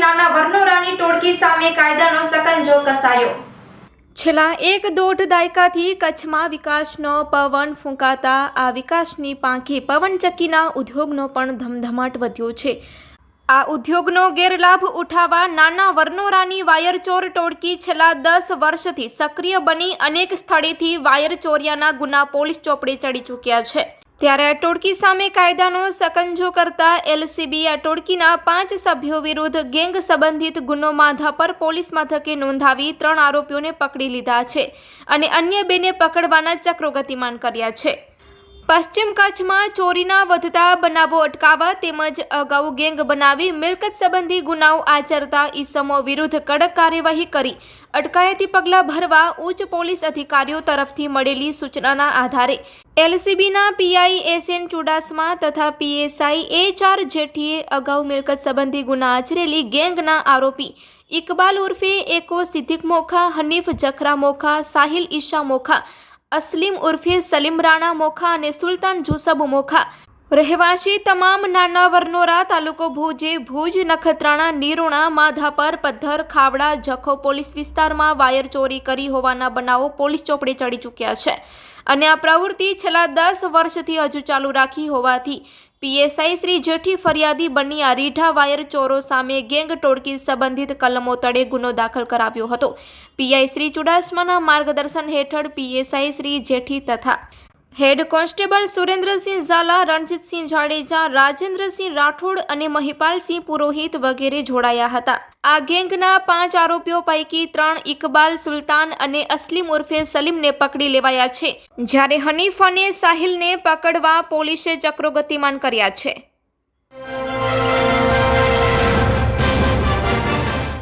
નાના વર્નોરાની ટોળકી સામે કાયદાનો સકંજો કસાયો. છેલ્લા એક દોઢ દાયકાથી કચ્છમાં વિકાસનો પવન ફૂંકાતા આ વિકાસની પાંખે પવનચક્કીના ઉદ્યોગનો પણ ધમધમાટ વધ્યો છે. આ ઉદ્યોગનો ગેરલાભ ઉઠાવવા નાના વર્નોરાની વાયરચોર ટોળકી છેલ્લા દસ વર્ષથી સક્રિય બની અનેક સ્થળેથી વાયર ચોર્યાના ગુના પોલીસ ચોપડે ચડી ચૂક્યા છે. ત્યારે આ ટોળકી સામે કાયદાનો સકંજો કરતા એલસીબી અટોડકીના પાંચ સભ્યો વિરુદ્ધ ગેંગ સંબંધિત ગુનો માધાપર પોલીસ મથકે નોંધાવી ત્રણ આરોપીઓને પકડી લીધા છે અને અન્ય બેને પકડવાના ચક્રો ગતિમાન કર્યા છે. પશ્ચિમ કચ્છમાં ચોરીના વધતા બનાવો અટકાવવા તેમજ અગાઉ ગેંગ બનાવી મિલકત સંબંધી ગુનાઓ આચરતા ઈસમો વિરુદ્ધ કડક કાર્યવાહી કરી. અટકાયતી પગલાં ભરવા ઉચ્ચ પોલીસ અધિકારીઓ તરફથી મળેલી સૂચનાના આધારે એલસીબીના પીઆઈ એસ એન ચુડાસમા તથા પીએસઆઈ એ ચાર જેઠીએ અગાઉ મિલકત સંબંધી ગુના આચરેલી ગેંગના આરોપી ઇકબાલ ઉર્ફે એકો સિદ્દીક મોખા, હનીફ જખરા મોખા, સાહિલ ઈશા મોખા અસલીમ ઉર્ફે સલીમ રાણા મોખા અને સુલતાન જુસબ મોખા. રહેવાસી તમામ નાના વરનોરા તાલુકો ભુજે, ભુજ નખત્રાણા, નીરોણા, માધાપર, પથ્થર, ખાવડા, જખો પોલીસ વિસ્તારમાં વાયર ચોરી કરી હોવાના બનાવો પોલીસ ચોપડે ચડી ચૂક્યા છે. અને આ પ્રવૃત્તિ છેલ્લા દસ વર્ષથી હજુ ચાલુ રાખી હોવાથી પીએસઆઈ શ્રી જેઠી ફરિયાદી બની આ રીઢા વાયર ચોરો સામે ગેંગ ટોળકી સંબંધિત કલમો તળે ગુનો દાખલ કરાવ્યો હતો. પીઆઈ શ્રી ચુડાસમાના માર્ગદર્શન હેઠળ પીએસઆઈ શ્રી જેઠી તથા હેડ કોન્સ્ટેબલ સુરેન્દ્રસિંહ ઝાલા, રણજીતસિંહ જાડેજા, રાજેન્દ્રસિંહ રાઠોડ અને મહિપાલસિંહ પુરોહિત વગેરે જોડાયા હતા. આ ગેંગના પાંચ આરોપીઓ પૈકી ત્રણ ઇકબાલ સુલતાન અને અસલીમ ઉર્ફે સલીમને પકડી લેવાયા છે. જ્યારે હનીફ અને સાહિલને પકડવા પોલીસે ચક્રો ગતિમાન કર્યા છે.